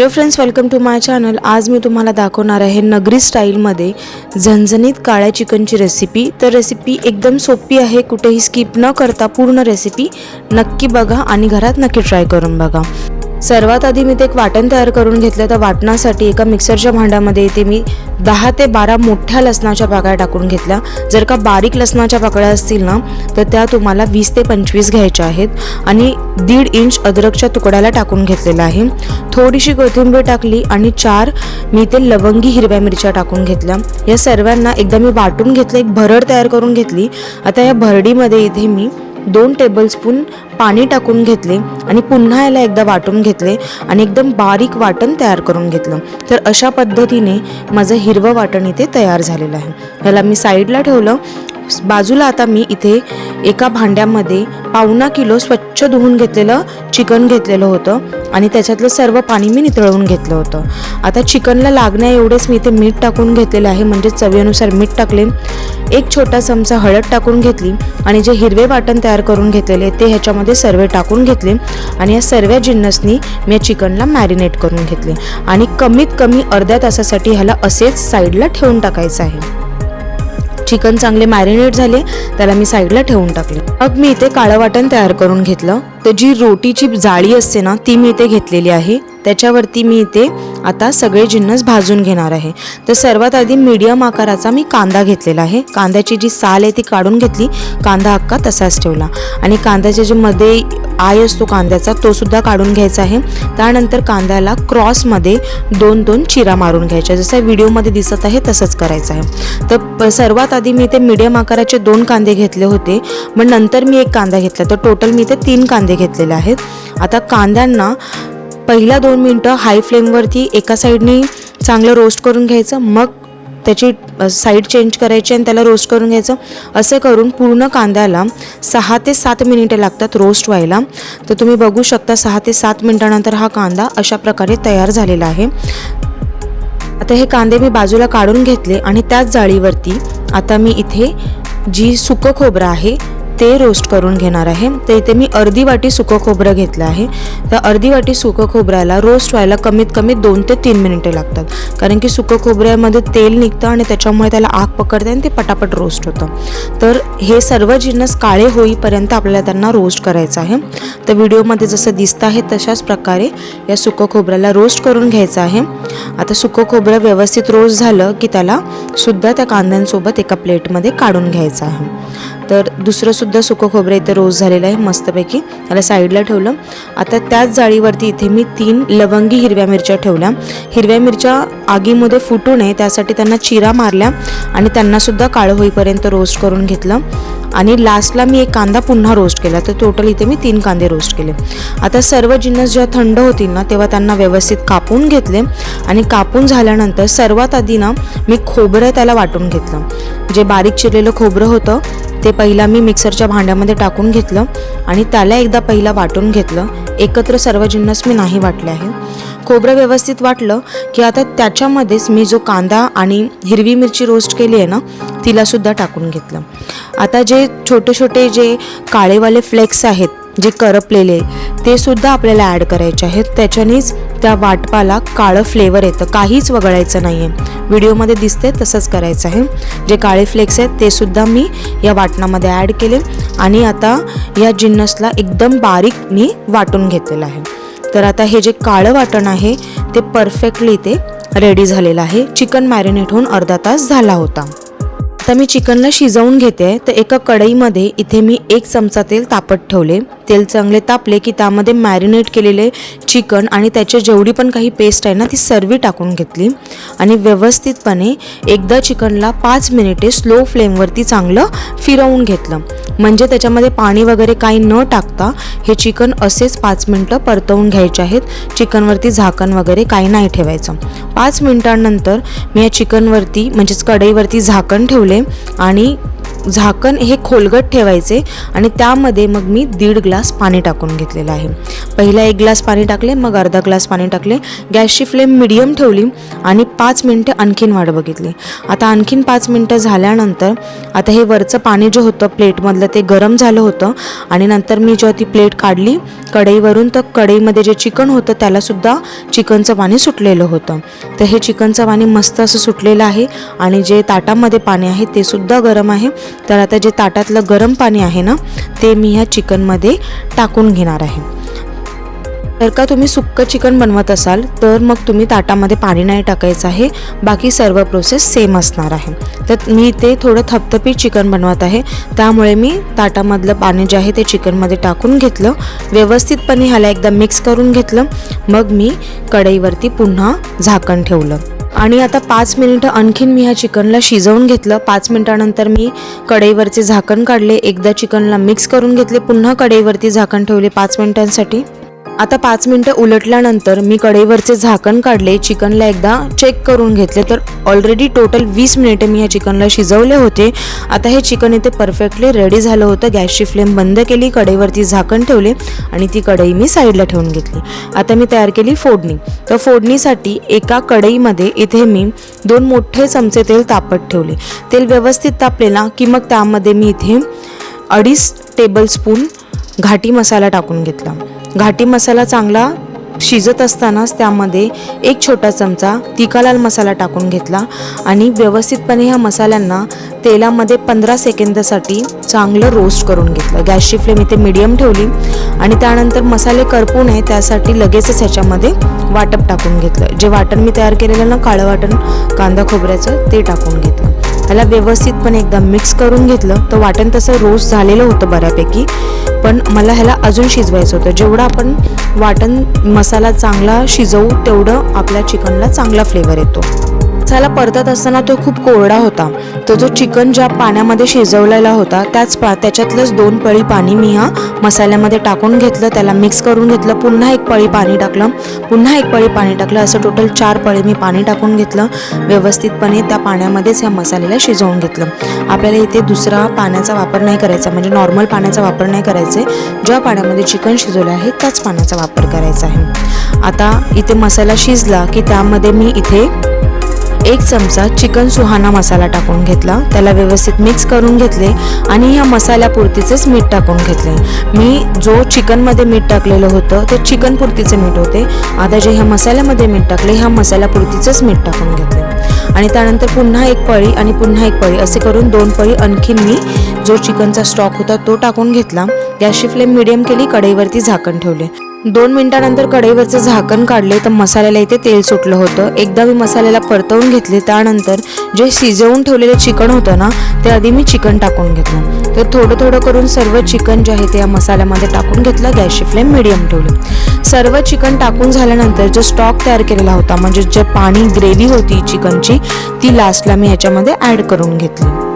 Hello friends welcome to my channel आज मी तुम्हाला दाखवणार आहे नगरी स्टाईलमध्ये झणझणीत काळ्या चिकनची रेसिपी तर रेसिपी एकदम सोपी आहे. कुठेही स्किप न करता पूर्ण रेसिपी नक्की बघा आणि घरात नक्की ट्राय करून बघा. सर्वात आधी मी ते एक वाटण तयार करून घेतलं. तर वाटणासाठी एका मिक्सरच्या भांड्यामध्ये इथे मी दहा ते बारा मोठ्या लसणाच्या पाकळ्या टाकून घेतल्या. जर का बारीक लसणाच्या पाकळ्या असतील ना तर त्या तुम्हाला वीस ते पंचवीस घ्यायच्या आहेत आणि दीड इंच अद्रकच्या तुकड्याला टाकून घेतलेला आहे. थोडीशी कोथिंबीर टाकली आणि चार मी ते लवंगी हिरव्या मिरच्या टाकून घेतल्या. या सर्वांना एकदा मी वाटून घेतलं एक भरड तयार करून घेतली. आता या भरडीमध्ये इथे मी दोन टेबलस्पून पाणी टाकून घेतले आणि पुन्हा याला एकदा वाटून घेतले आणि एकदम बारीक वाटण तयार करून घेतलं. तर अशा पद्धतीने माझं हिरवं वाटण इथे तयार झालेलं आहे. ह्याला मी साईडला ठेवलं बाजूला आता मी इथे एका भांड्यामध्ये पावणा किलो स्वच्छ धुवून घेतलेलं चिकन घेतलेलं होतं आणि त्याच्यातलं सर्व पाणी मी नितळवून घेतलं होतं. आता चिकनला लागण्या एवढेच मी इथे मीठ टाकून घेतलेलं आहे म्हणजे चवीनुसार मीठ टाकले. एक छोटा चमचा हळद टाकून घेतली आणि जे हिरवे वाटण तयार करून घेतलेले ते ह्याच्यामध्ये सर्व टाकून घेतले आणि या सर्व जिन्नसनी मी या चिकनला मॅरिनेट करून घेतले. आणि कमीत कमी अर्ध्या तासासाठी ह्याला असेच साईडला ठेवून टाकायचं आहे. चिकन चांगले मॅरिनेट झाले त्याला मी साईडला ठेवून टाकले. मग मी इथे काळं वाटण तयार करून घेतलं. तर जी रोटीची जाळी असते ना ती मी इथे घेतलेली आहे. त्याच्यावरती मी इथे आता सगळे जिन्नस भाजून घेणार आहे. तर सर्वात आधी मीडियम आकाराचा मी कांदा घेतलेला आहे. कांद्याची जी साल आहे ती काढून घेतली. कांदा हक्का तसाच ठेवला. आणि कांद्याच्या जे मध्ये आय असतो कांद्याचा तो सुद्धा काढून घ्यायचा आहे. त्यानंतर कांद्याला क्रॉसमध्ये दोन दोन चिरा मारून घ्यायच्या. जसं व्हिडिओमध्ये दिसत आहे तसंच करायचं आहे. तर सर्वात आधी मी इथे मीडियम आकाराचे दोन कांदे घेतले होते. मग नंतर मी एक कांदा घेतला. तर टोटल मी इथे तीन कांदे घेतलेले आहेत. आता कांद्यांना पहिला दोन मिनटं हाय फ्लेमवरती एका साईडनी चांगलं रोस्ट करून घ्यायचं मग त्याची साईड चेंज करायची आणि त्याला रोस्ट करून घ्यायचं. असं करून पूर्ण कांद्याला सहा ते सात मिनिटे लागतात रोस्ट व्हायला. तर तुम्ही बघू शकता सहा ते सात मिनिटानंतर हा कांदा अशा प्रकारे तयार झालेला आहे. आता हे कांदे मी बाजूला काढून घेतले आणि त्याच जाळीवरती आता मी इथे जी सुकं खोबरं आहे ते रोस्ट करून घेणार आहे. तर इथे मी अर्धी वाटी सुकं खोबरं घेतलं आहे. तर अर्धी वाटी सुकं खोबऱ्याला रोस्ट व्हायला कमीत कमी दोन ते तीन मिनिटे लागतात. कारण की सुकं खोबऱ्यामध्ये तेल निघतं आणि त्याच्यामुळे त्याला आग पकडते आणि ते पटापट रोस्ट होतं. तर हे सर्व जिन्नस काळे होईपर्यंत आपल्याला त्यांना रोस्ट करायचं आहे. तर व्हिडिओमध्ये जसं दिसतं आहे तशाच प्रकारे या सुकं खोबऱ्याला रोस्ट करून घ्यायचं आहे. आता सुकं खोबरं व्यवस्थित रोस्ट झालं की त्याला सुद्धा त्या कांद्यांसोबत एका प्लेटमध्ये काढून घ्यायचं आहे. तर दुसरंसुद्धा सुकं खोबरं इथं रोस्ट झालेलं आहे मस्तपैकी. त्याला साईडला ठेवलं. आता त्याच जाळीवरती इथे मी तीन लवंगी हिरव्या मिरच्या ठेवल्या. हिरव्या मिरच्या आगीमध्ये फुटू नये त्यासाठी त्यांना चिरा मारल्या आणि त्यांनासुद्धा काळं होईपर्यंत रोस्ट करून घेतलं. आणि लास्टला मी एक कांदा पुन्हा रोस्ट केला. तर टोटल इथे मी तीन कांदे रोस्ट केले. आता सर्व जिन्नस जेव्हा थंड होतील ना तेव्हा त्यांना व्यवस्थित कापून घेतले. आणि कापून झाल्यानंतर सर्वात आधी ना मी खोबरं त्याला वाटून घेतलं. जे बारीक चिरलेलं खोबरं होतं ते पहिला मी मिक्सरच्या भांड्यामध्ये टाकून घेतलं आणि त्याला एकदा पहिला वाटून घेतलं. एकत्र सर्व जिन्नस मी नाही वाटले आहे. खोबरं व्यवस्थित वाटलं की आता त्याच्यामध्येच मी जो कांदा आणि हिरवी मिरची रोस्ट केली आहे ना तिलासुद्धा टाकून घेतलं. आता जे छोटे छोटे जे काळेवाले फ्लेक्स आहेत जे करपलेले ते सुद्धा आपल्याला ॲड करायचे आहेत. त्याच्यानेच त्या वाटपाला काळं फ्लेवर येतं. काहीच वगळायचं नाही आहे व्हिडिओमध्ये दिसते तसंच करायचं आहे. जे काळे फ्लेक्स आहेत ते सुद्धा मी या वाटणामध्ये ॲड केले. आणि आता या जिन्नसला एकदम बारीक मी वाटून घेतलेलं आहे. तर आता हे जे काळं वाटण आहे ते परफेक्टली ते रेडी झालेलं आहे. चिकन मॅरिनेट होऊन अर्धा तास झाला होता. आता मी चिकनला शिजवून घेते. तर एका कढईमध्ये इथे मी एक चमचा तेल तापत ठेवले. तेल चांगले तापले की त्यामध्ये मॅरिनेट केलेले चिकन आणि त्याची जेवढी पण काही पेस्ट आहे ना ती सर्व टाकून घेतली. आणि व्यवस्थितपणे एकदा चिकनला पाच मिनिटे स्लो फ्लेमवरती चांगलं फिरवून घेतलं. म्हणजे त्याच्यामध्ये पाणी वगैरे काही न टाकता हे चिकन असेच पाच मिनटं परतवून घ्यायचे आहेत. चिकनवरती झाकण वगैरे काही नाही ठेवायचं. पाच मिनिटांनंतर मी या चिकनवरती म्हणजेच कढईवरती झाकण ठेवले आणि झाकण हे खोलगट ठेवायचे आणि त्यामध्ये मग मी दीड ग्लास पाणी टाकून घेतलेलं आहे. पहिला एक ग्लास पाणी टाकले मग अर्धा ग्लास पाणी टाकले. गॅसची फ्लेम मिडियम ठेवली आणि पाच मिनटं आणखीन वाट बघितली. आता आणखीन पाच मिनटं झाल्यानंतर आता हे वरचं पाणी जे होतं प्लेटमधलं ते गरम झालं होतं आणि नंतर मी जेव्हा ती प्लेट काढली कढईवरून तर कढईमध्ये जे चिकन होतं त्यालासुद्धा चिकनचं पाणी सुटलेलं होतं. तर हे चिकनचं पाणी मस्त असं सुटलेलं आहे आणि जे ताटामध्ये पाणी आहे ते सुद्धा गरम आहे. तर आता जे ताटातलं गरम पाणी आहे ना ते मी ह्या चिकनमध्ये टाकून घेणार आहे. जर का तुम्ही सुक्कं चिकन बनवत असाल तर मग तुम्ही ताटामध्ये पाणी नाही टाकायचं आहे बाकी सर्व प्रोसेस सेम असणार आहे. तर मी ते थोडं थपथपीत चिकन बनवत आहे त्यामुळे मी ताटामधलं पाणी जे आहे ते चिकनमध्ये टाकून घेतलं व्यवस्थितपणे ह्याला एकदा मिक्स करून घेतलं मग मी कढईवरती पुन्हा झाकण ठेवलं. आणि आता पाच मिनिटं आणखीन मी ह्या चिकनला शिजवून घेतलं. पाच मिनिटानंतर मी कढईवरचे झाकण काढले. एकदा चिकनला मिक्स करून घेतले. पुन्हा कढईवरती झाकण ठेवले पाच मिनिटांसाठी. आता पाच मिनटं उलटल्यानंतर मी कढईवरचे झाकण काढले चिकनला एकदा चेक करून घेतले तर ऑलरेडी टोटल वीस मिनिटे मी या चिकनला शिजवले होते. आता हे चिकन इथे परफेक्टली रेडी झालं होतं. गॅसची फ्लेम बंद केली कढईवरती झाकण ठेवले आणि ती कढई मी साईडला ठेवून घेतली. आता मी तयार केली फोडणी. तर फोडणीसाठी एका कढईमध्ये इथे मी दोन मोठे चमचे तेल तापत ठेवले. तेल व्यवस्थित तापले ना की मग त्यामध्ये मी इथे अडीच टेबलस्पून घाटी मसाला टाकून घेतला. घाटी मसाला चांगला शिजत असतानाच त्यामध्ये एक छोटा चमचा तिखा लाल मसाला टाकून घेतला आणि व्यवस्थितपणे ह्या मसाल्यांना तेलामध्ये पंधरा सेकंदासाठी चांगलं रोस्ट करून घेतलं. गॅसची फ्लेम इथे मिडियम ठेवली आणि त्यानंतर मसाले करपू नये त्यासाठी लगेचच ह्याच्यामध्ये वाटप टाकून घेतलं. जे वाटण मी तयार केलेलं ना काळं वाटण कांदा खोबऱ्याचं ते टाकून घेतलं. त्याला व्यवस्थितपणे एकदा मिक्स करून घेतलं. तर वाटण तसं रोस्ट झालेलं होतं बऱ्यापैकी. पण मला ह्याला अजून शिजवायचं होतं. जेवढं आपण वाटण मसाला चांगला शिजवू तेवढं आपल्या चिकनला चांगला फ्लेवर येतो. मसाला परतत असताना तो खूप कोरडा होता. तो जो चिकन ज्या पाण्यामध्ये शिजवलेला होता त्याच पा त्याच्यातलंच दोन पळी पाणी मी हा मसाल्यामध्ये टाकून घेतलं त्याला मिक्स करून घेतलं पुन्हा एक पळी पाणी टाकलं पुन्हा एक पळी पाणी टाकलं असं टोटल चार पळी मी पाणी टाकून घेतलं व्यवस्थितपणे त्या पाण्यामध्येच ह्या मसाल्याला शिजवून घेतलं. आपल्याला इथे दुसरा पाण्याचा वापर नाही करायचा म्हणजे नॉर्मल पाण्याचा वापर नाही करायचा. ज्या पाण्यामध्ये चिकन शिजवलं आहे त्याच पाण्याचा वापर करायचा आहे. आता इथे मसाला शिजला की त्यामध्ये मी इथे एक चमचा चिकन सुहाना मसाला टाकून घेतला. त्याला व्यवस्थित मिक्स करून घेतले आणि ह्या मसाल्यापुरतीचेच मीठ टाकून घेतले. मी जो चिकनमध्ये मीठ टाकलेलं होतं ते चिकन पुरतीचे मीठ होते. आता जे ह्या मसाल्यामध्ये मीठ टाकले ह्या मसाल्यापुरतीचंच मीठ टाकून घेतले. आणि त्यानंतर पुन्हा एक पळी आणि पुन्हा एक पळी असे करून दोन पळी आणखीन मी जो चिकनचा स्टॉक होता तो टाकून घेतला. गॅसची फ्लेम मिडियम केली कढईवरती झाकण ठेवले. दोन मिनिटानंतर कढईवरचं झाकण काढले तर मसाल्याला इथे तेल सुटलं होतं. एकदा मी मसाल्याला परतवून घेतले त्यानंतर जे शिजवून ठेवलेलं चिकन होतं ना ते आधी मी चिकन टाकून घेतलं. तर थोडं थोडं करून सर्व चिकन जे आहे ते या मसाल्यामध्ये टाकून घेतलं गॅसची फ्लेम मिडियम ठेवली. सर्व चिकन टाकून झाल्यानंतर जो स्टॉक तयार केलेला होता म्हणजे जे पाणी ग्रेव्ही होती चिकनची ती लास्टला मी ह्याच्यामध्ये ॲड करून घेतली.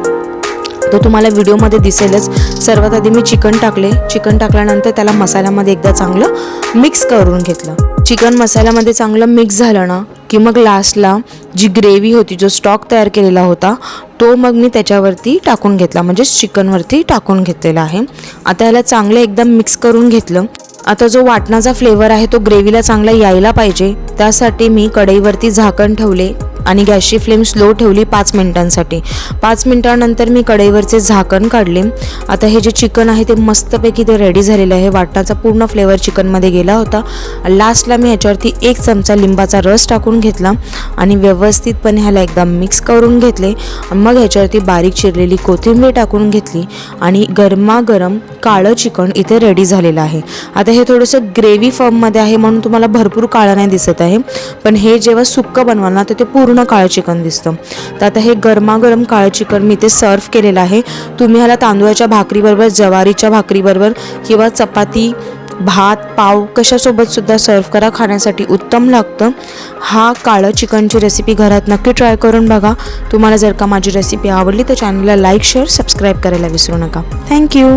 तो तुम्हाला व्हिडिओमध्ये दिसेलच. सर्वात आधी मी चिकन टाकले. चिकन टाकल्यानंतर त्याला मसाल्यामध्ये एकदा चांगलं मिक्स करून घेतलं. चिकन मसाल्यामध्ये चांगलं मिक्स झालं ना की मग लास्टला जी ग्रेव्ही होती जो स्टॉक तयार केलेला होता तो मग मी त्याच्यावरती टाकून घेतला. म्हणजेच चिकनवरती टाकून घेतलेला आहे. आता याला चांगलं एकदम मिक्स करून घेतलं. आता जो वाटणाचा फ्लेवर आहे तो ग्रेव्हीला चांगला यायला पाहिजे. त्यासाठी मी कढईवरती झाकण ठेवले. आणि गॅसची फ्लेम स्लो ठेवली पाच मिनिटांसाठी. पाच मिनिटानंतर मी कढईवरचे झाकण काढले. आता हे जे चिकन आहे ते मस्तपैकी ते रेडी झालेलं आहे. वाटाचा पूर्ण फ्लेवर चिकनमध्ये गेला होता. लास्टला मी ह्याच्यावरती एक चमचा लिंबाचा रस टाकून घेतला आणि व्यवस्थितपणे ह्याला एकदा मिक्स करून घेतले. मग ह्याच्यावरती बारीक चिरलेली कोथिंबीर टाकून घेतली आणि गरमागरम काळं चिकन इथे रेडी झालेलं आहे. आता हे थोडंसं ग्रेव्ही फॉर्ममध्ये आहे म्हणून तुम्हाला भरपूर काळं नाही दिसत आहे. पण हे जेव्हा सुक्क बनवाल ना तर ते पूर्ण पूर्ण काळं चिकन दिसतं. तर आता हे गरमागरम काळं चिकन मी ते सर्व केलेलं आहे. तुम्ही ह्याला तांदूळाच्या भाकरीबरोबर ज्वारीच्या भाकरीबरोबर किंवा चपाती भात पाव कशासोबत सुद्धा सर्व करा. खाण्यासाठी उत्तम लागतं. हा काळं चिकनची रेसिपी घरात नक्की ट्राय करून बघा. तुम्हाला जर का माझी रेसिपी आवडली तर चॅनलला लाईक शेअर सबस्क्राईब करायला विसरू नका. थँक्यू